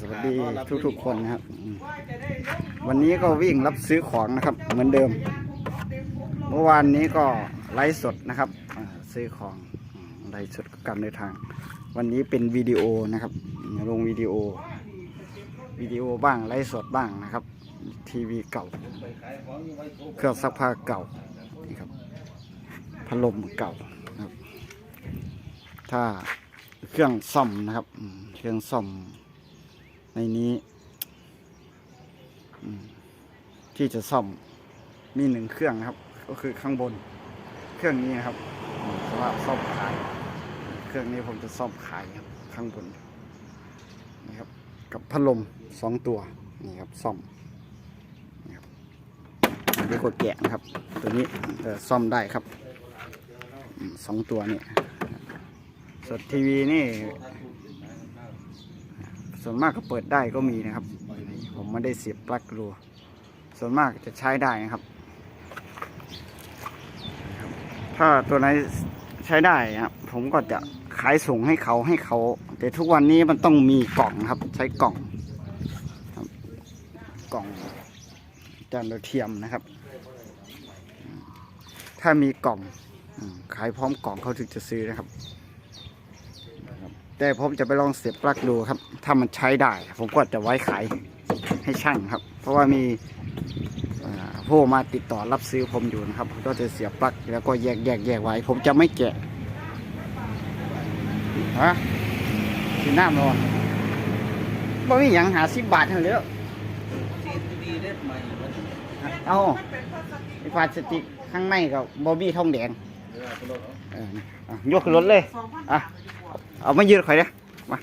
สวัสดีทุกๆคนนะครับอืมวันนี้ก็วิ่งรับซื้อของนะครับ เหมือนเดิม เมื่อวานนี้ก็ไลฟ์สดนะครับอ่าซื้อของอืมไลฟ์สดกับการเดินทาง วันนี้เป็นวิดีโอนะครับอืมลงวิดีโอวิดีโอบ้างไลฟ์สดบ้างนะครับ ทีวีเก่า เครื่องซักผ้าเก่านี่ครับพัดลมเก่านะครับ ถ้าเครื่องซ่อมนะครับอืมเครื่องซ่อม ในนี้ที่จะซ่อมมีหนึ่งเครื่องนะครับ ก็คือข้างบน เครื่องนี้นะครับสำหรับซ่อมขาย เครื่องนี้ผมจะซ่อมขายครับ ข้างบนนะครับ กับพัดลมสองตัวนี่ครับซ่อมนี่ครับอันนี้ก็แกะนะครับ ตัวนี้ซ่อมได้ครับสองตัวนี่ส่วนทีวีนี่ ส่วนมากก็เปิดได้ก็มีนะครับ ผมไม่ได้เสียบปลั๊กรูส่วนมากจะใช้ได้นะครับ ถ้าตัวไหนใช้ได้ครับผมก็จะขายส่งให้เขาให้เขา แต่ทุกวันนี้มันต้องมีกล่องครับ ใช้กล่องกล่องจานดาวเทียมนะครับ ถ้ามีกล่องขายพร้อมกล่องเขาถึงจะซื้อนะครับ แต่ผมจะไปลองเสียบปลั๊กดูครับ ถ้ามันใช้ได้ ผมก็จะไว้ขายให้ช่างครับ เพราะว่ามีผู้มาติดต่อรับซื้อผมอยู่นะครับ ก็จะเสียบปลั๊กแล้วก็แยกแยกแยกไว้ ผมจะไม่แกะฮะสีน้ำนอนบ่มีหยังหาสิบบาทเท่านั้นแล้วเอาไอ้พลาสติกข้างในกับบอบี้ทองแดง เออนี่อะยกขึ้นรถเลย อะ เอามายืดข่อยเด้อมา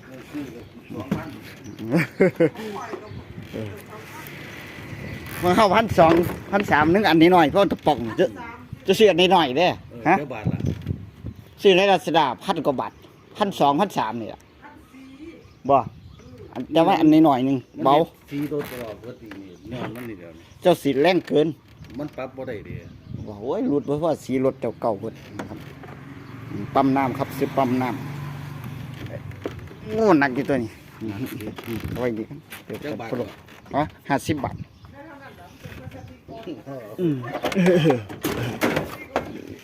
มันเข้าพันสองพันสามนึงอันนี้หน่อยเพราะตะป่องจะจะซื้ออันนี้หน่อยเด้อฮะเจ้าบาทล่ะซื้อในราชดาพันกว่าบาทพันสองพันสามนี่แหละบ่อันแต่ว่าอันนี้หน่อยหนึงเบาสีรถตลอดปกตินี่แนวมันนี่เดียวนี่เจ้าสีแรงเกิน มันปรับบ่ได้เด้ ว่าโอ้ยหลุดเพราะว่าสีรถเจ้าเก่าเพิ่นะครับ ปั๊มน้ำครับซื้อปั๊มน้ำโอ้หนักอยู่ตัวนี้ไว้ดีเดี๋ยวจะบาทปลดอ๋อห้าสิบบาท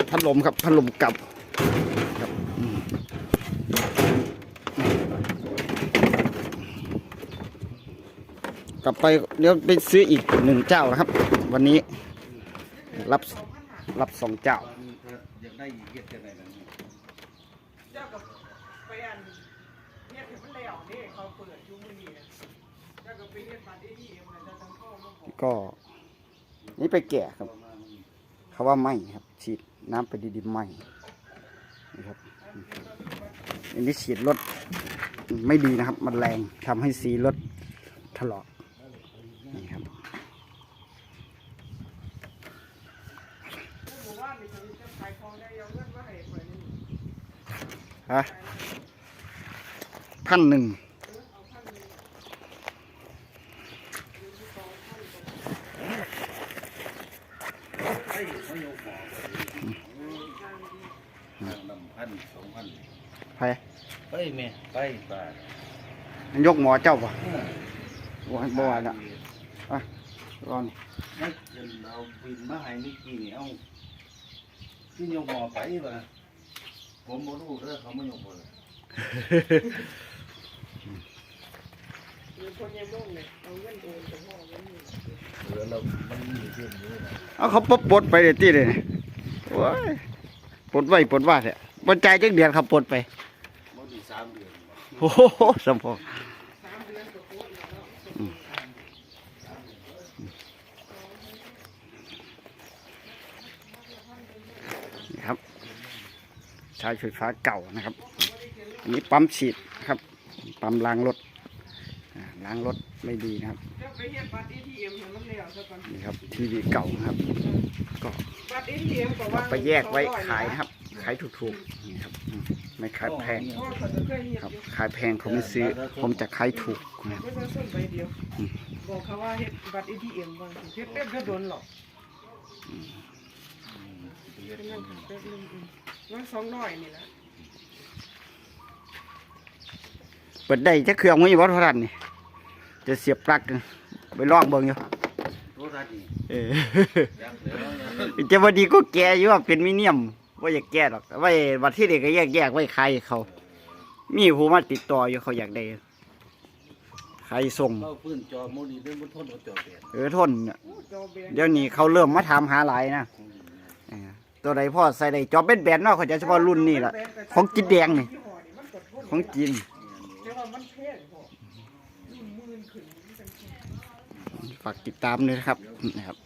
พัดลมครับพัดลมกลับกลับไปเดี๋ยวไปซื้ออีกหนึ่งเจ้านะครับ วันนี้รับ รับสองเจ้าอยากได้อีกเฮ็ดจังได๋ล่ะนี่เจ้ากับไปอันเฮ็ดให้มันแล้วนี่เขาเปิดอยู่มื้อนี้นะเจ้าก็ไปเฮ็ดบัตร ATM น่ะเจ้าต้องเข้ามาบอกก็ นี่ไปแกะครับ เขาว่าไหมครับ ฉีดน้ำไปดีๆไหมนี่ครับอันนี้ฉีดรถไม่ดีนะครับ มันแรงทำให้สีรถถลอกนี่ครับ หมู่บ้านนี่ผมจะขายของได้เอาเงินมาให้ข่อยนี่ ฮะพันหนึ่งเฮ้ยเขายกหมอน้ำพันสองพันไปไปแม่ไปบาทยกหมอเจ้าป่ะเออบ่บ่ว่าน่ะอะรอนไม่เดี๋ยวเราบินมาให้เมื่อกี้นี่เอา ที่ยกหมอไปบ่ผมบ่รู้เด้อเขามายกบ่เลยมีคนยังมุ่งเนี่ยเอาเงินโอนไปพ่อเงินนี่เออเรามันมีเรื่องอยู่นะเอาเขาปลดปลดไปเลยตีเลยโอ้ยปลดไว้ปลดว่าเถอะบนใจายจักเดือนครับปลดไปบ่มีสามเดือนโอ้โหสมพอสามเดือนก็โคตรแล้วเนาะ นี่ครับ ใช้ไฟฟ้าเก่านะครับ อันนี้ปั๊มฉีดครับ ปั๊มล้างรถล้างรถไม่ดีนะครับนี่ครับทีวีเก่าครับ ก็ไปแยกไว้ขายครับ ขายถูกๆนี่ครับไม่ขายแพงครับขายแพงผมไม่ซื้อ ผมจะขายถูกนะครับองส้นใบอกเขาว่าเฮ็ดบัตร ATM บางเฮ็ดเป๊บก็โดนหรอก เป็นนั่นค่ะแป๊บนึงอืมน้อยสองน้อยนี่แหละไปปิดได้จะเครื่องไว้อยู่วัดพระรันนี่จะเสียบปลั๊กไปลองเบิ่งอยู่ตัวรัดนี่เอออยากเหลือเนี่ยจะวันดีก็แก่อยู่ว่าเป็นมิเนียมว่าอยากแก้หรอกไว้วัดที่เด็กก็แยกแยกๆไว้ใครเขา มีผู้มาติดต่ออยู่เขาอยากได้ใครส่งเราพื้นจอโมนี่เรื่องบนทนเอาจอแบนเออทนน่ะโอ้จอแบนเดี๋ยวนี้เขาเริ่มมาถามหาหลายนะเออ ตัวใดพ่อใส่ได้จอบเป็นแบนเนาะเขาจะเฉพาะรุ่นนี่แหละของจีนแดงนี่ของจีนฝากติดตามด้วยนะครับนะครับ